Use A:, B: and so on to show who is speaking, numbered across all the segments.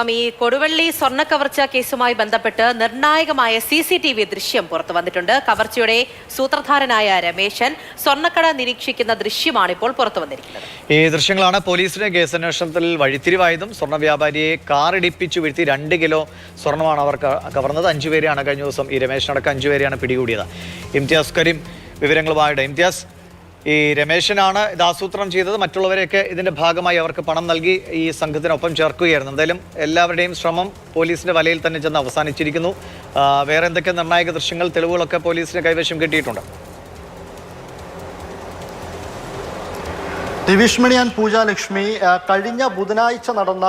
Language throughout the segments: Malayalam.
A: ം ഈ കൊടുവള്ളി സ്വർണ കവർച്ച കേസുമായി ബന്ധപ്പെട്ട് നിർണായകമായ സി സി ടി വി ദൃശ്യം പുറത്തു വന്നിട്ടുണ്ട്. കവർച്ചയുടെ സൂത്രധാരനായ രമേശൻ സ്വർണക്കട നിരീക്ഷിക്കുന്ന ദൃശ്യമാണ് ഇപ്പോൾ പുറത്തു വന്നിരിക്കുന്നത്.
B: ഈ ദൃശ്യങ്ങളാണ് പോലീസിന്റെ കേസന്വേഷണത്തിൽ വഴിത്തിരിവായതും സ്വർണ വ്യാപാരിയെ കാറിടിപ്പിച്ചു വീഴ്ത്തി രണ്ട് കിലോ സ്വർണമാണ് അവർ കവർന്നത്. അഞ്ചുപേരെയാണ് കഴിഞ്ഞ ദിവസം ഈ രമേശനടക്കം അഞ്ചുപേരെയാണ് പിടികൂടിയത്. ഇംതിയാസ് കരീം വിവരങ്ങളുമായിട്ട്. ഇംതിയാസ് ഈ രമേശനാണ് ഇത് ആസൂത്രണം ചെയ്തത്. മറ്റുള്ളവരെയൊക്കെ ഇതിന്റെ ഭാഗമായി അവർക്ക് പണം നൽകി ഈ സംഘത്തിനൊപ്പം ചേർക്കുകയായിരുന്നു. എന്തായാലും എല്ലാവരുടെയും ശ്രമം പോലീസിന്റെ വലയിൽ തന്നെ ചെന്ന് അവസാനിച്ചിരിക്കുന്നു. വേറെ എന്തൊക്കെ നിർണായക ദൃശ്യങ്ങൾ തെളിവുകളൊക്കെ പോലീസിന് കൈവശം കിട്ടിയിട്ടുണ്ട്?
C: ദിവിഷ്മണി ആൻഡ് പൂജാലക്ഷ്മി കഴിഞ്ഞ ബുധനാഴ്ച നടന്ന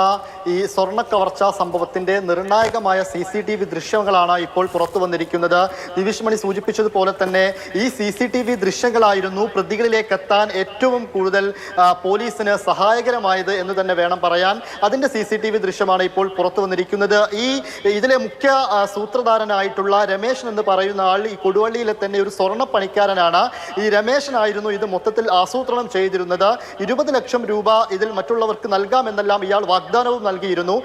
C: ഈ സ്വർണ സംഭവത്തിന്റെ സംഭവത്തിന്റെ നിർണായകമായ സി സി ടി വി ദൃശ്യങ്ങളാണ് ഇപ്പോൾ പുറത്തു വന്നിരിക്കുന്നത്. ദിവിഷ്മണി സൂചിപ്പിച്ചതുപോലെ തന്നെ ഈ സി സി ടി വി ദൃശ്യങ്ങളായിരുന്നു പ്രതികളിലേക്ക് എത്താൻ ഏറ്റവും കൂടുതൽ പോലീസിന് സഹായകരമായത് എന്ന് തന്നെ വേണം പറയാൻ. അതിന്റെ സി സി ടി വി ദൃശ്യമാണ് ഇപ്പോൾ പുറത്തു വന്നിരിക്കുന്നത്. ഈ ഇതിലെ മുഖ്യ സൂത്രധാരനായിട്ടുള്ള രമേശൻ എന്ന് പറയുന്ന ആൾ ഈ കൊടുവള്ളിയിലെ തന്നെ ഒരു സ്വർണ പണിക്കാരനാണ് ഈ രമേശനായിരുന്നു ഇത് മൊത്തത്തിൽ ആസൂത്രണം ചെയ്തിരുന്നത്. ഇരുപത് ലക്ഷം രൂപ ഇതിൽ മറ്റുള്ളവർക്ക് നൽകാമെന്നെല്ലാം ഇയാൾ വാഗ്ദാനവും നൽകിയിരുന്നു.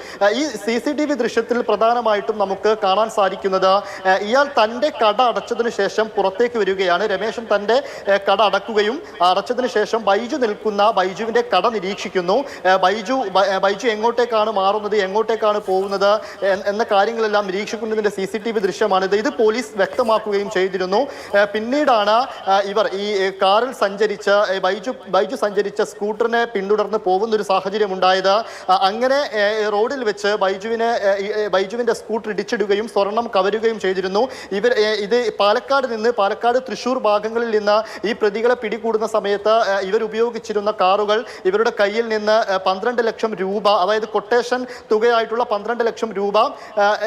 C: ഈ സി സി ടി വി ദൃശ്യത്തിൽ പ്രധാനമായിട്ടും നമുക്ക് കാണാൻ സാധിക്കുന്നത് ഇയാൾ തന്റെ കട അടച്ചതിന് ശേഷം പുറത്തേക്ക് വരികയാണ്. രമേശൻ തന്റെ കട അടക്കുകയും അടച്ചതിന് ശേഷം ബൈജു നിൽക്കുന്ന ബൈജുവിന്റെ കട നിരീക്ഷിക്കുന്നു. ബൈജു ബൈജു എങ്ങോട്ടേക്കാണ് മാറുന്നത് എങ്ങോട്ടേക്കാണ് പോകുന്നത് എന്ന കാര്യങ്ങളെല്ലാം നിരീക്ഷിക്കുന്നതിന്റെ സി സി ടി വി ദൃശ്യമാണിത് ഇത്. പോലീസ് വ്യക്തമാക്കുകയും ചെയ്തിരുന്നു. പിന്നീടാണ് ഇവർ ഈ കാറിൽ സഞ്ചരിച്ച ബൈജു ബൈജു സഞ്ചരിച്ച സ്കൂട്ടറിനെ പിന്തുടർന്ന് പോകുന്ന ഒരു സാഹചര്യം ഉണ്ടായത് അങ്ങനെ റോഡിൽ വെച്ച് ബൈജുവിനെ ബൈജുവിന്റെ സ്കൂട്ടർ ഇടിച്ചിടുകയും സ്വർണം കവരുകയും ചെയ്തിരുന്നു. ഇവർ ഇത് പാലക്കാട് നിന്ന് പാലക്കാട് തൃശൂർ ഭാഗങ്ങളിൽ നിന്ന് ഈ പ്രതികളെ പിടികൂടുന്ന സമയത്ത് ഇവർ ഉപയോഗിച്ചിരുന്ന കാറുകൾ ഇവരുടെ കയ്യിൽ നിന്ന് പന്ത്രണ്ട് ലക്ഷം രൂപ അതായത് കൊട്ടേഷൻ തുകയായിട്ടുള്ള പന്ത്രണ്ട് ലക്ഷം രൂപ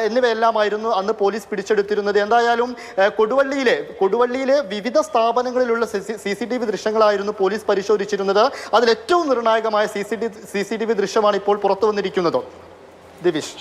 C: എന്നിവയെല്ലാമായിരുന്നു അന്ന് പോലീസ് പിടിച്ചെടുത്തിരുന്നത്. എന്തായാലും കൊടുവള്ളിയിലെ കൊടുവള്ളിയിലെ വിവിധ സ്ഥാപനങ്ങളിലുള്ള സി സി ടി വി ദൃശ്യങ്ങളായിരുന്നു പോലീസ് പരിശോധിച്ചിരുന്നത്. അതിൽ ഏറ്റവും നിർണായകമായ C C T C C T V ദൃശ്യമാണ് ഇപ്പോൾ പുറത്തു വന്നിരിക്കുന്നത്. ദിവിഷ്.